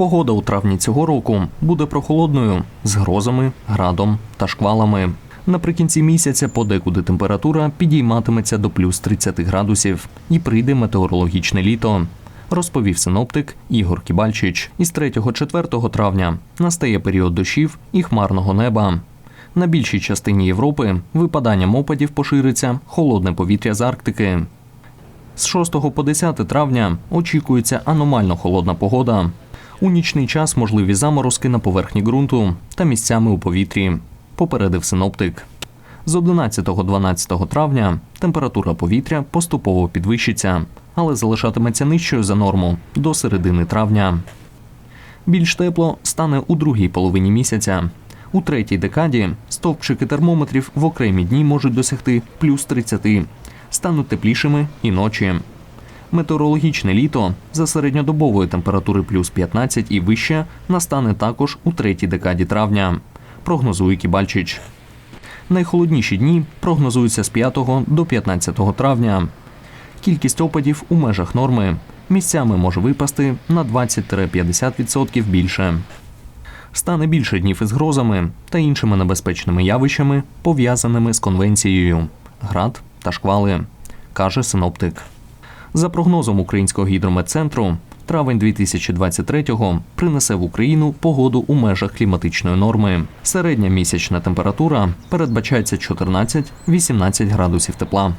Погода у травні цього року буде прохолодною з грозами, градом та шквалами. Наприкінці місяця подекуди температура підійматиметься до плюс 30 градусів і прийде метеорологічне літо. Розповів синоптик Ігор Кібальчич. Із 3-4 травня настає період дощів і хмарного неба. На більшій частині Європи випаданням опадів пошириться холодне повітря з Арктики. З 6 по 10 травня очікується аномально холодна погода. У нічний час можливі заморозки на поверхні ґрунту та місцями у повітрі, попередив синоптик. З 11-12 травня температура повітря поступово підвищиться, але залишатиметься нижчою за норму до середини травня. Більш тепло стане у другій половині місяця. У третій декаді стовпчики термометрів в окремі дні можуть досягти плюс 30, стануть теплішими і ночі. Метеорологічне літо за середньодобової температури плюс 15 і вище настане також у третій декаді травня, прогнозує Кібальчич. Найхолодніші дні прогнозуються з 5 до 15 травня. Кількість опадів у межах норми місцями може випасти на 20-50% більше. Стане більше днів із грозами та іншими небезпечними явищами, пов'язаними з конвенцією град та шквали, каже синоптик. За прогнозом Українського гідрометцентру, травень 2023-го принесе в Україну погоду у межах кліматичної норми. Середня місячна температура передбачається 14-18 градусів тепла.